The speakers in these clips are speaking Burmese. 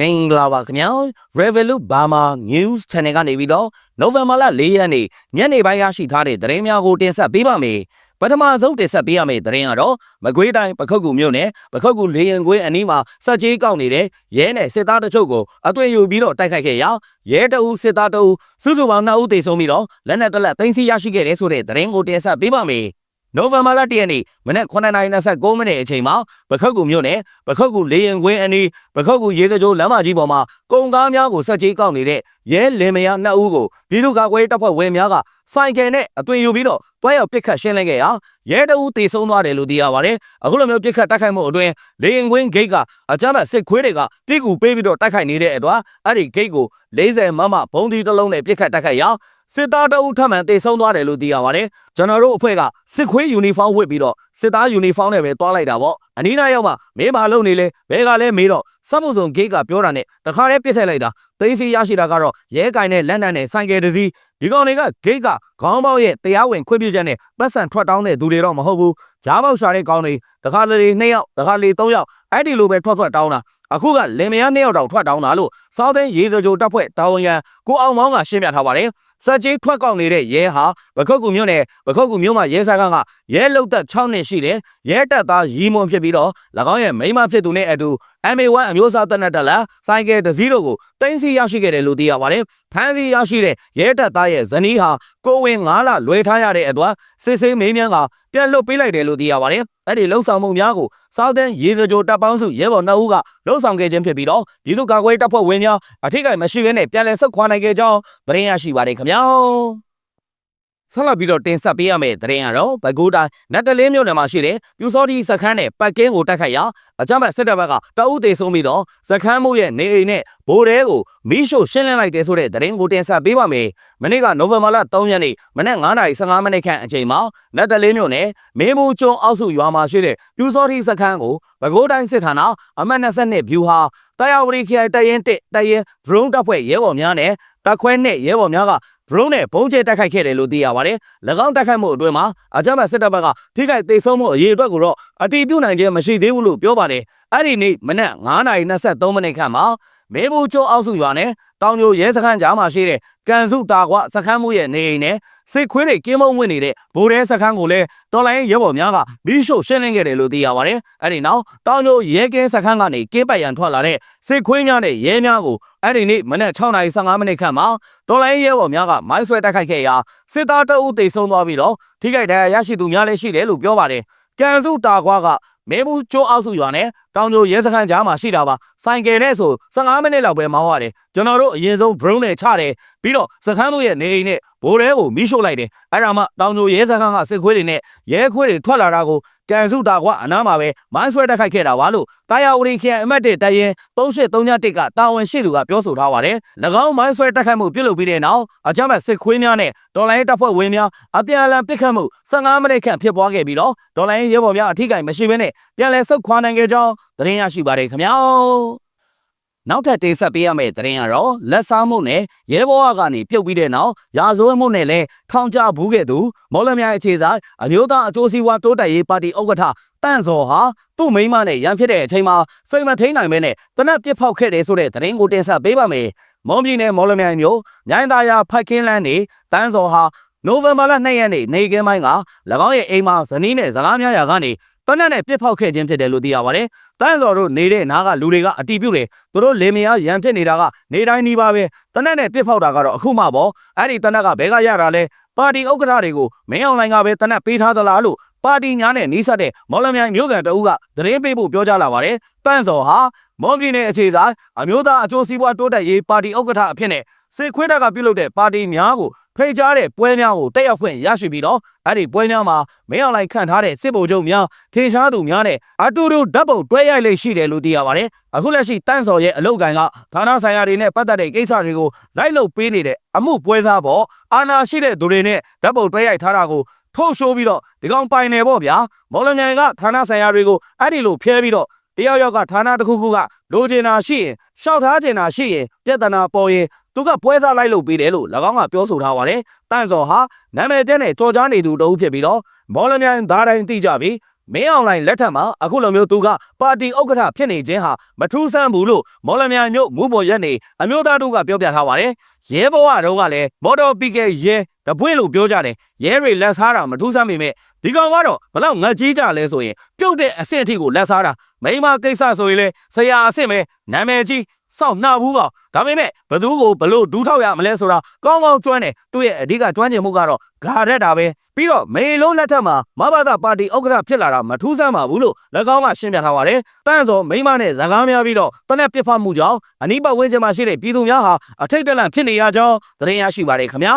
မင်္ဂလာပါခင်ဗျာ Revolut Burma News Channel ကနေပြီးတော့ November လ4ရက်နေ့ညနေပိုင်းရရှိထားတဲ့သတင်းများကိုတင်ဆက်ပေးပါမယ်ပထမဆုံးတင်ဆက်ပေးရမယ့်သတင်းကတော့မကွေးတိုင်းပခုတ်ကူမြို့နယ်ပခုတ်ကူလေရင်ကွင်းအနီးမှာစက်ကြီးကောက်နေတဲ့ရဲနဲ့စစ်သားတချို့ကိုအသွင်ယူပြီးတော့တိုက်ခိုက်ခဲ့ရာရဲတအူးစစ်သားတအူးစုစုပေါင်း2ဦးသေဆုံးပြီးတော့လက်နက်တစ်လက်သိမ်းဆည်းရရှိခဲ့တဲ့ဆိုတဲ့သတင်းကိုတင်ဆက်ပေးပါမယ် နိုဝင်ဘာလ1ရက်နေ့မနက်9:29မိနစ်အချိန်မှာပခုတ်ကူမြို့နယ်ပခုတ်ကူလေရင်ကွင်းအနီးပခုတ်ကူရေစကြိုးလမ်းမကြီးပေါ်မှာကုန်ကားများကိုစက်ကြီးကောက်နေတဲ့ရဲလင်မယားနှစ်ဦးကိုပြည်သူ့ကာကွယ်ရေးတပ်ဖွဲ့ဝင်များကစိုင်ကယ်နဲ့အသွင်ယူပြီးတော့တွားရောက်ပစ်ခတ်ရှင်းလင်းခဲ့ရာရဲတအူးတေဆုံးသွားတယ်လို့သိရပါတယ်။အခုလိုမျိုးပစ်ခတ်တိုက်ခိုက်မှုအတွင်းလေရင်ကွင်းဂိတ်ကအကြမ်းဖက်စစ်ခွေးတွေကပြစ်ကူပေးပြီးတော့တိုက်ခိုက်နေတဲ့အတွက်အဲ့ဒီဂိတ်ကို40မမဘုံဒီတစ်လုံးနဲ့ပစ်ခတ်တိုက်ခိုက်ရာ စစ်သားတအုပ်ထပ်မံတေဆုံးသွားတယ်လို့သိရပါတယ်။ကျွန်တော်တို့အဖွဲ့ကစစ်ခွေးယူနီဖောင်းဝတ်ပြီးတော့စစ်သားယူနီဖောင်းနဲ့ပဲတွားလိုက်တာပေါ့။အနီးနားရောက်မှမင်းမလုံနေလေဘဲကလည်းမေးတော့စမှုစုံဂိတ်ကပြောတာနဲ့တခါတည်းပစ်ထည့်လိုက်တာသိန်းစီရရှိတာကတော့ရဲကင်နဲ့လက်နက်နဲ့ဆိုင်ကယ်တစ်စီးဒီကောင်တွေကဂိတ်ကခေါင်းပေါက်ရဲ့တရားဝင်ခွင့်ပြုချက်နဲ့ပတ်စံထွက်တောင်းတဲ့သူတွေတော့မဟုတ်ဘူး။ဂျားပေါက်ရှာတဲ့ကောင်တွေတခါလေ2ယောက်တခါလေ3ယောက်အဲ့ဒီလိုပဲထွက်ထွက်တောင်းတာအခုကလင်မယား2ယောက်တောင်ထွက်တောင်းတာလို့စောင်းသိန်းရေစကြိုတပ်ဖွဲ့တာဝန်ခံကိုအောင်မောင်းကရှင်းပြထားပါတယ်။ စက်ကြီးထွက်ကောက်နေတဲ့ရဲဟာပခုတ်ကူမြို့နယ်ပခုတ်ကူမြို့မှာရဲစားကကရဲလုတ်သက်6နှစ်ရှိတယ်ရဲတပ်သားရီမွန်ဖြစ်ပြီးတော့၎င်းရဲ့မိန်းမဖြစ်သူနဲ့အတူ MA1 အမျိုးအစားတပ်နက်တက်လာဆိုင်ကယ်တစ်စီးတို့ကိုတင်းစီရရှိခဲ့တယ်လို့သိရပါတယ်ဖမ်းဆီးရရှိတဲ့ရဲတပ်သားရဲ့ဇနီးဟာကိုဝင်9လလွဲထားရတဲ့အတွက်စစ်ဆေးမေးမြန်းကပြန်လွတ်ပေးလိုက်တယ်လို့သိရပါတယ်အဲ့ဒီလှုပ်ဆောင်မှုများကိုစောက်တန်းရေစကြိုတပ်ပေါင်းစုရဲဘော်2ဦးကလှုပ်ဆောင်ခဲ့ခြင်းဖြစ်ပြီးတော့ပြည်သူ့ကာကွယ်တပ်ဖွဲ့ဝင်များအထိကိမရှိဘဲနဲ့ပြန်လည်ဆုတ်ခွာနိုင်ခဲ့ကြောင်းသတင်းရရှိပါတယ်ခင်ဗျာ ဆက်လက်ပြီးတော့တင်ဆက်ပေးရမယ့်သတင်းကတော့ဘဂိုးတိုင်းနတ်တလင်းမြို့နယ်မှာရှိတဲ့ပြူစောတိစခန်းနဲ့ပတ်ကင်းကိုတိုက်ခိုက်ရာအကြမ်းဖက်စစ်တပ်ဘက်ကတအုပ်သေးဆုံးပြီးတော့စခန်းမှုရဲ့နေအိမ်နဲ့ဘိုးတဲကိုမီးရှို့ရှင်းလင်းလိုက်တဲ့ဆိုတဲ့သတင်းကိုတင်ဆက်ပေးပါမယ်။မနေ့ကနိုဝင်ဘာလ3ရက်နေ့မနက်9:15မိနစ်ခန့်အချိန်မှာနတ်တလင်းမြို့နယ်မင်းမူကျွန်းအောက်စုရွာမှာရှိတဲ့ပြူစောတိစခန်းကိုဘဂိုးတိုင်းစစ်ဌာနအမှတ်22ဗျူဟာတာယာဝတီခရိုင်တရင်1တရင် drone တပ်ဖွဲ့ရဲဘော်များနဲ့တပ်ခွဲနဲ့ရဲဘော်များက drone နဲ့ဘုံကျဲတိုက်ခိုက်ခဲ့တယ်လို့သိရပါတယ်။၎င်းတိုက်ခိုက်မှုအတွင်းမှာအကြမ်းဖက်စစ်တပ်ဘက်ကထိခိုက်ဒေဆုံးမှုအရေးအတွက်ကိုတော့အတိပြုနိုင်ခြင်းမရှိသေးဘူးလို့ပြောပါတယ်။အဲ့ဒီနေ့မနက်9:23မိနစ်ခန့်မှာ မဲဘူးကျွန်းအောက်စုရွာနဲ့တောင်ညိုရဲစခန်းကြားမှာရှိတဲ့ကန်စုတာကွစခန်းမှုရဲ့နေအိမ်နဲ့စစ်ခွေးတွေကင်းမုံဝင်နေတဲ့ဗိုလ်ရဲစခန်းကိုလည်းတော်လိုင်းရဲဘော်များကမီးရှို့ရှင်းလင်းခဲ့တယ်လို့သိရပါတယ်။အဲ့ဒီနောက်တောင်ညိုရဲကင်းစခန်းကနေကင်းပတ်ရန်ထွက်လာတဲ့စစ်ခွေးများနဲ့ရဲများကိုအဲ့ဒီနေ့မနက်6:15မိနစ်ခန့်မှာတော်လိုင်းရဲဘော်များကမိုင်းဆွဲတိုက်ခိုက်ခဲ့ရာစစ်သားတအုပ်တေဆုံးသွားပြီးတော့ထိခိုက်ဒဏ်ရာရရှိသူများလည်းရှိတယ်လို့ပြောပါတယ်။ကန်စုတာကွာက မဲဘူးကျိုးအောက်စုရွာနဲ့တောင်ကျိုရဲစခန်းကြားမှာရှိတာပါဆိုင်ကယ်နဲ့ဆို15မိနစ်လောက်ပဲမောင်းရတယ်ကျွန်တော်တို့အရင်ဆုံး drone နဲ့ချတယ်ပြီးတော့စခန်းတို့ရဲ့နေအိမ်နဲ့ဘိုးတဲကိုမီးရှို့လိုက်တယ်အဲ့ဒါမှတောင်ကျိုရဲစခန်းကစစ်ခွေးတွေနဲ့ရဲခွေးတွေထွက်လာတာကို ကန်စုတာကွာအနားမှာပဲမိုင်းဆွဲတက်ခိုက်ခဲ့တာပါလို့တာယာဝတီခရိုင်အမတ်1တရင်3831ကတာဝန်ရှိသူကပြောဆိုထားပါတယ်၎င်းမိုင်းဆွဲတက်ခိုက်မှုပြုလုပ်ပြီးတဲ့နောက်အကြမ်းဖက်စစ်ခွေးများနဲ့ဒေါ်လာရေးတပ်ဖွဲ့ဝင်များအပြန်အလှန်ပစ်ခတ်မှု15မိနစ်ခန့်ဖြစ်ပွားခဲ့ပြီးတော့ဒေါ်လာရေးရဲဘော်များအထိကိမရှိဘဲနဲ့ပြန်လည်ဆုတ်ခွာနိုင်ခဲ့ကြောင်းသတင်းရရှိပါတယ်ခင်ဗျာ နောက်ထပ်တင်ဆက်ပေးရမယ့်သတင်းကတော့လက်စားမှုနဲ့ရဲဘော်ကနေပြုတ်ပြီးတဲ့နောက်ရာဇဝတ်မှုနဲ့လည်းထောင်ချဘူးခဲ့သူမော်လမြိုင်အခြေဆိုင်အမျိုးသားအကျိုးစီးပွားတိုးတက်ရေးပါတီဥက္ကဋ္ဌတန့်စော်ဟာသူ့မိန်းမနဲ့ရန်ဖြစ်တဲ့အချိန်မှာစိတ်မထိန်နိုင်မဲနဲ့တနက်ပြစ်ဖောက်ခဲ့တယ်ဆိုတဲ့သတင်းကိုတင်ဆက်ပေးပါမယ်။မော်ပြည်နယ်မော်လမြိုင်မြို့ညိုင်းသားရဖတ်ကင်းလန်းနေတန့်စော်ဟာနိုဝင်ဘာလ2ရက်နေ့နေကင်းပိုင်းက၎င်းရဲ့အိမ်မှာဇနီးနဲ့စကားများရာကနေ တနက်နဲ့ပြစ်ဖောက်ခဲ့ခြင်းဖြစ်တယ်လို့သိရပါတယ်။တန်းစော်တို့နေတဲ့နားကလူတွေကအတီးပြုတ်တယ်။သူတို့လေမယားရန်ဖြစ်နေတာကနေတိုင်းနီးပါပဲ။တနက်နဲ့ပြစ်ဖောက်တာကတော့အခုမှပေါ့။အဲ့ဒီတနက်ကဘဲကရတာလဲပါတီဥက္ကဋ္ဌတွေကိုမင်းအောင်လိုင်ကပဲတနက်ပေးထားသလားလို့ပါတီညာနဲ့နီးစပ်တဲ့မော်လမြိုင်မြို့ကန်တအုပ်ကသတင်းပေးဖို့ပြောကြားလာပါတယ်။တန်းစော်ဟာမော်ပြည်နယ်အခြေဆိုင်အမျိုးသားအကျိုးစီးပွားတိုးတက်ရေးပါတီဥက္ကဋ္ဌအဖြစ်နဲ့ စေခွေးတက်ကပြုလုပ်တဲ့ပါတီများကိုဖိတ်ကြားတဲ့ပွဲများကိုတက်ရောက်ခွင့်ရရှိပြီးတော့အဲ့ဒီပွဲများမှာမင်းအောင်လှိုင်ခန့်ထားတဲ့စစ်ဗိုလ်ချုပ်များထေရှားသူများနဲ့အတူတူဓာတ်ပုံတွဲရိုက်လေးရှိတယ်လို့သိရပါတယ်။အခုလက်ရှိတန့်စော်ရဲ့အလုတ်ကန်ကဌာနဆိုင်ရာတွေနဲ့ပတ်သက်တဲ့ကိစ္စတွေကိုလိုက်လုပ်ပေးနေတဲ့အမှုပွဲစားပေါ်အာဏာရှိတဲ့သူတွေနဲ့ဓာတ်ပုံတွဲရိုက်ထားတာကိုထုတ်ရှိုးပြီးတော့ဒီကောင်ပိုင်နေပေါ့ဗျာ။မော်လမြိုင်ကဌာနဆိုင်ရာတွေကိုအဲ့ဒီလိုဖျဲပြီးတော့တယောက်ယောက်ကဌာနတစ်ခုခုကလိုချင်တာရှိရင်ရှောက်ထားချင်တာရှိရင်ပြဿနာပေါ်ရင် သူကပွဲစားလိုက်လုပ်ပေးတယ်လို့၎င်းကပြောဆိုထားပါတယ်။တန့်စော်ဟာနာမည်ကျတဲ့ကြော်ကြားနေသူတဦးဖြစ်ပြီးတော့မော်လမြိုင်သားတိုင်းသိကြပြီးမင်းအောင်လိုင်းလက်ထက်မှာအခုလိုမျိုးသူကပါတီဥက္ကဋ္ဌဖြစ်နေခြင်းဟာမထူးဆန်းဘူးလို့မော်လမြိုင်မြို့မူပေါ်ရက်နေအမျိုးသားတို့ကပြောပြထားပါတယ်ရဲဘဝတော့ကလည်းမော်တော်ပီကဲရဲတပွင့်လို့ပြောကြတယ်ရဲတွေလက်စားတာမထူးဆန်းပေမဲ့ဒီကောင်ကတော့ဘလောက်ငတ်ကြီးကြလဲဆိုရင် ပြုတ်တဲ့အဆင့်အထိကိုလက်စားတာမိန်းမကိစ္စဆိုရင်လေဆရာအဆင့်ပဲနာမည်ကြီးစောင့်နှောက်ဘူးကောင်ဒါပေမဲ့ဘသူကိုဘလို့ဒူးထောက်ရမလဲဆိုတာကောင်းကောင်းကျွမ်းတယ်သူ့ရဲ့အဓိကကျွမ်းကျင်မှုကတော့ဂါရက်တာပဲပြီးတော့မေလုံးလက်ထက်မှာမဘာသာပါတီဥက္ကဋ္ဌဖြစ်လာတာမထူးဆန်းပါဘူးလို့၎င်းကရှင်းပြထားပါတယ်တန်းစောမိန်းမနဲ့ဇကားများပြီးတော့တနက်ပြစ်ဖတ်မှုကြောင့်အနိပတ်ဝန်းကျင်မှာရှိတဲ့ပြည်သူများဟာအထိတ်တလန့်ဖြစ်နေရကြောင်းသတင်းရရှိပါတယ်ခင်ဗျာ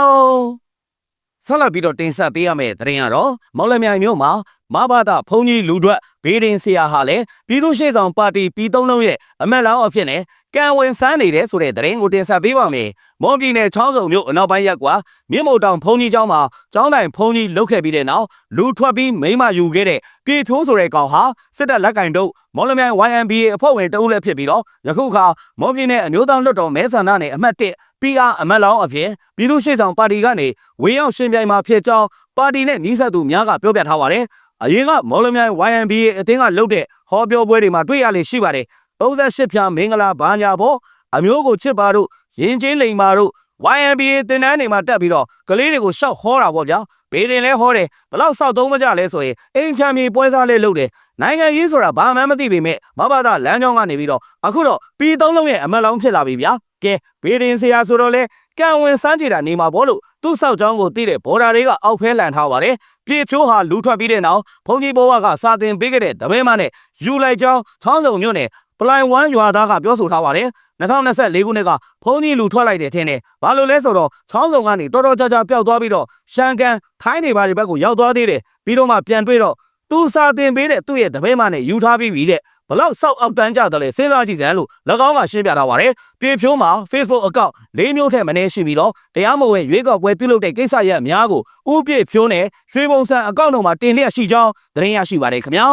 ဆက်လက်ပြီးတော့တင်ဆက်ပေးရမယ့်သတင်းကတော့မော်လမြိုင်မြို့မှာ မဘာသာဘုံကြီးလူထွက် ဘေးဒင်ဆရာဟာလည်းပြည်သူ့ရှေ့ဆောင်ပါတီပြည်သုံးလုံးရဲ့အမတ်လောင်းအဖြစ်နဲ့ကံဝင်ဆန်းနေတယ်ဆိုတဲ့သတင်းကိုတင်ဆက်ပေးပါမယ်။မွန်ပြည်နယ်ချောင်းစုံမြို့အနောက်ပိုင်းရပ်ကွာမြင့်မို့တောင်ဘုံကြီးကျောင်းမှာကျောင်းတိုင်ဘုံကြီးလုတ်ခဲ့ပြီးတဲ့နောက်လူထွက်ပြီးမိမယူခဲ့တဲ့ပြေထိုးဆိုတဲ့ကောင်ဟာစစ်တပ်လက်ကင်တို့မော်လမြိုင် YMBA အဖွဲ့ဝင်တအုပ်လည်းဖြစ်ပြီးတော့ယခုခါမွန်ပြည်နယ်အမျိုးသားလွှတ်တော်မဲဆန္ဒနယ်အမှတ်1 PR အမတ်လောင်းအဖြစ်ပြည်သူ့ရှေ့ဆောင်ပါတီကနေဝေရောက်ရှင်ပြိုင်မှာဖြစ်ကြောင်းပါတီနဲ့နှီးဆက်သူများကပြောပြထားပါတယ်။အရင်ကမော်လမြိုင် YMBA အသင်းကလုပ်တဲ့ဟောပြောပွဲတွေမှာတွေ့ရလေရှိပါတယ်။38ဖြာမင်္ဂလာဘာညာပေါ့အမျိုးကိုချစ်ပါတို့ရင်ချင်းလိန်ပါတို့ YMBA တင်တန်းတွေမှာတက်ပြီးတော့ကလေးတွေကိုရှောက်ဟောတာပေါ့ဗျာဘေးတင်လဲဟောတယ်ဘလောက်စောက်သုံးမကြလဲဆိုရင်အင်ချမ်းမြေပွဲစားလဲလုပ်တယ်နိုင်ငံရေးဆိုတာဘာမှမသိပေမဲ့မဘာသာလမ်းကြောင်းကနေပြီးတော့အခုတော့ပြည်သုံးလုံးရဲ့အမတ်လောင်းဖြစ်လာပြီဗျာကဲဘေးတင်ဆရာဆိုတော့လဲကံဝင်စမ်းကြည့်တာနေမှာပေါ့လို့သူ့ဆောက်ကြောင်းကိုသိတဲ့ဘော်ဒါတွေကအောက်ဖဲလန်ထားပါတယ်ပြေဖြိုးဟာလူထွက်ပြီးတဲ့နောက်ဘုံကြီးဘဝကစာတင်ပေးခဲ့တဲ့တပည့်မနဲ့ယူလိုက်ကြောင်းချောင်းစုံမြို့နယ် ပလိုင်ဝမ်ရွာသားကပြောဆိုထားပါတယ်2024ခုနှစ်ကဖုန်းကြီးလူထွက်လိုက်တယ်ထင်တယ်။ဘာလို့လဲဆိုတော့ချောင်းစုံကနေတော်တော်ကြာကြာပျောက်သွားပြီးတော့ရှန်ကန်ထိုင်းနေပါဒီဘက်ကိုရောက်သွားသေးတယ်။ပြီးတော့မှပြန်တွေ့တော့သူစာတင်ပေးတဲ့သူ့ရဲ့တပည့်မနဲ့ယူထားပြီးပြီတဲ့။ဘလောက်စောက်အောက်တန်းကြတယ်လဲစဉ်းစားကြည့်စမ်းလို့၎င်းကရှင်းပြထားပါတယ်။ပြေဖြိုးမှာ Facebook account ၄မျိုးထက်မနည်းရှိပြီးတော့တရားမဝင်ရွေးကောက်ပွဲပြုလုပ်တဲ့ကိစ္စရပ်အများကိုဥပြည့်ဖြိုးနဲ့ရွှေပုံစံအကောင့်တို့မှာတင်လျက်ရှိကြောင်းသတင်းရရှိပါတယ်ခင်ဗျာ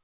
။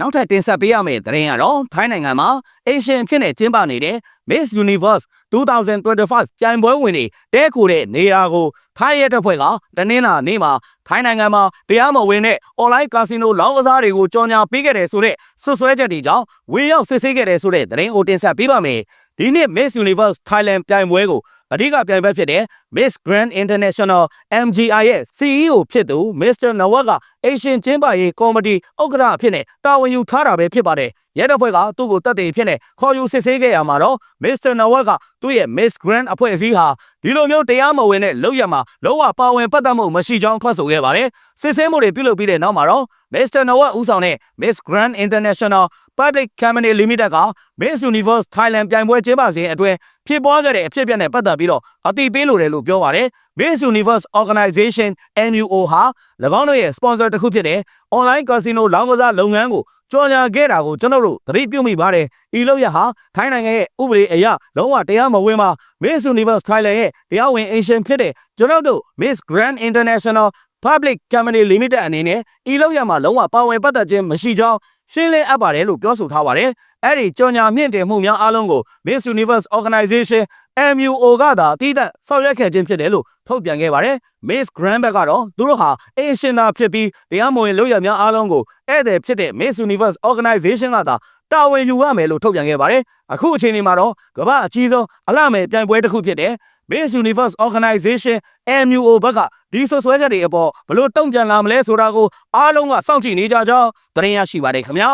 နောက်ထပ်တင်ဆက်ပေးရမယ့်သတင်းကတော့ထိုင်းနိုင်ငံမှာ Asian ဖြစ်နေကျင်းပနေတဲ့ Miss Universe 2025ပြိုင်ပွဲဝင်တွေတဲခိုတဲ့နေရာကိုထိုင်းရဲတပ်ဖွဲ့ကတနင်္လာနေ့မှာထိုင်းနိုင်ငံမှာတရားမဝင်တဲ့ online casino လောင်းကစားတွေကိုကြော်ညာပေးခဲ့တယ်ဆိုတဲ့ဆွဆွဲချက်တွေကြောင့်ဝေရောက်စစ်ဆေးခဲ့တယ်ဆိုတဲ့သတင်းကိုတင်ဆက်ပေးပါမယ်။ဒီနှစ် Miss Universe Thailand ပြိုင်ပွဲကို အဓိကပြိုင်ပွဲဖြစ်တဲ့ Miss Grand International MGI ရဲ့ CEO ဖြစ်သူ Mr. Nawat က Asian ကျင်းပရေးကော်မတီဥက္ကဋ္ဌအဖြစ်နဲ့တာဝန်ယူထားတာပဲဖြစ်ပါတယ်။ရဲတပ်ဖွဲ့ကသူ့ကိုတပ်တွေဖြစ်နေခေါ်ယူစစ်ဆေးခဲ့ရမှာတော့ Mr. Nawat ကသူ့ရဲ့ Miss Grand အဖွဲ့အစည်းဟာဒီလိုမျိုးတရားမဝင်တဲ့လောက်ရမှာလောကပါဝင်ပတ်သက်မှုမရှိကြောင်းထွက်ဆိုခဲ့ပါတယ်။စစ်ဆေးမှုတွေပြုလုပ်ပြီးတဲ့နောက်မှာတော့ Mr. Nawat ဦးဆောင်တဲ့ Miss Grand International Public Company Limited က Miss Universe Thailand ပြိုင်ပွဲကျင်းပစဉ်အတွင်းဖြစ်ပွားခဲ့တဲ့အဖြစ်အပျက်နဲ့ပတ်သက်ပြီးတော့အတိပေးလိုတယ်လို့ပြောပါတယ်။ Miss Universe Organization NUO ဟာ၎င်းတို့ရဲ့ sponsor တစ်ခုဖြစ်တဲ့ online casino လောင်းကစားလုပ်ငန်းကိုကြော်ညာခဲ့တာကိုကျွန်တော်တို့သတိပြုမိပါတယ်။ဤလောက်ရဟာထိုင်းနိုင်ငံရဲ့ဥပဒေအရလုံးဝတရားမဝင်ပါ Miss Universe Thailand ရဲ့တရားဝင် Asian ဖြစ်တဲ့ကျွန်တော်တို့ Miss Grand International Public Company Limited အနေနဲ့ဤလောက်ရမှာလုံးဝပါဝင်ပတ်သက်ခြင်းမရှိကြောင်းရှင်းလင်းအပ်ပါတယ်လို့ပြောဆိုထားပါတယ်။အဲ့ဒီကြော်ညာမြင့်တင်မှုများအားလုံးကို Miss Universe Organization MUO ကသာအတိအကျဆောင်ရွက်ခဲ့ခြင်းဖြစ်တယ်လို့ထုတ်ပြန်ခဲ့ပါတယ်။ Miss Grandback ကတော့သူတို့ဟာအင်ရှင်သာဖြစ်ပြီးတရားမဝင်လုပ်ရများအားလုံးကိုဧည့်သည်ဖြစ်တဲ့ Miss Universe Organization ကသာတာဝန်ယူရမယ်လို့ထုတ်ပြန်ခဲ့ပါတယ်။အခုအချိန်ဒီမှာတော့ကမ္ဘာအကြီးဆုံးအလှမယ်ပြိုင်ပွဲတစ်ခုဖြစ်တဲ့ Miss Universe Organization MUO ဘက်ကဒီဆွဆွဲချက်တွေအပေါ်ဘလို့တုံ့ပြန်လာမလဲဆိုတာကိုအားလုံးကစောင့်ကြည့်နေကြကြောင်းသတင်းရရှိပါတယ်ခင်ဗျာ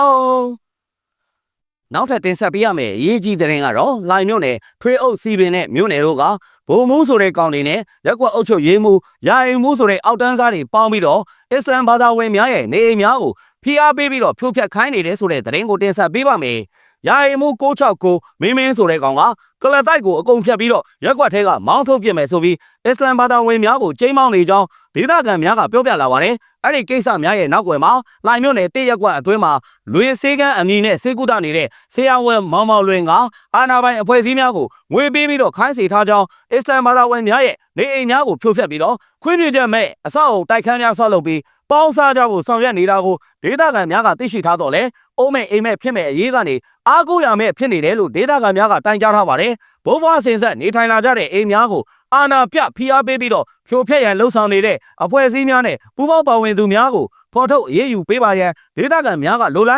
နောက်ထပ်တင်ဆက်ပေးရမယ့်အရေးကြီးသတင်းကတော့လိုင်မြို့နယ်ထွေးအုပ်စီပင်နဲ့မြို့နယ်တို့ကဘုံမှုဆိုတဲ့ကောင်တွေနဲ့ရက်ကွက်အုပ်ချုပ်ရေးမှုယာယီမှုဆိုတဲ့အောက်တန်းစားတွေပေါင်းပြီးတော့အစ္စလမ်ဘာသာဝင်များရဲ့နေအိမ်များကိုဖိအားပေးပြီးတော့ဖြိုးဖျက်ခိုင်းနေတယ်ဆိုတဲ့သတင်းကိုတင်ဆက်ပေးပါမယ်။ ယာယီမှု669မင်းမင်းဆိုတဲ့ကောင်ကကလတိုက်ကိုအကုန်ဖြတ်ပြီးတော့ရက်ကွက်ထဲကမောင်းထုတ်ပြစ်မယ်ဆိုပြီးအစ္စလမ်ဘာသာဝင်များကိုချိန်မောင်းနေကြောင်းဒေသခံများကပြောပြလာပါတယ်။အဲ့ဒီကိစ္စများရဲ့နောက်ွယ်မှာလိုင်မြို့နယ်တရက်ကွက်အတွင်းမှာ လွင်စေးကန်းအမည်နဲ့စေကုသနေတဲ့ဆရာဝန်မောင်မောင်လွင်ကအာနာပိုင်အဖွဲ့အစည်းများကိုငွေပေးပြီးတော့ခိုင်းစေထားကြောင်းအစ္စလမ်ဘာသာဝင်များရဲ့နေအိမ်များကိုဖြိုဖျက်ပြီးတော့ခွင့်ပြုချက်မဲ့အဆောက်အုံတိုက်ခန်းများဆောက်လုပ်ပြီးပေါင်းစားကြဖို့ဆောင်ရွက်နေတာကိုဒေသခံများကသိရှိထားတော့လေအုံးမဲ့အိမ်မဲ့ဖြစ်မဲ့အရေးကနေအားကိုးရမဲ့ဖြစ်နေတယ်လို့ဒေသခံများကတိုင်ကြားထားပါတယ်ဘိုးဘွားစင်ဆက်နေထိုင်လာကြတဲ့အိမ်များကိုအာနာပြဖိအားပေးပြီးတော့ဖြိုဖျက်ရန်လှုံ့ဆော်နေတဲ့အဖွဲ့အစည်းများနဲ့ပူးပေါင်းပါဝင်သူများကိုဖော်ထုတ်အရေးယူပေးပါရန်ဒေသခံများကလိုလား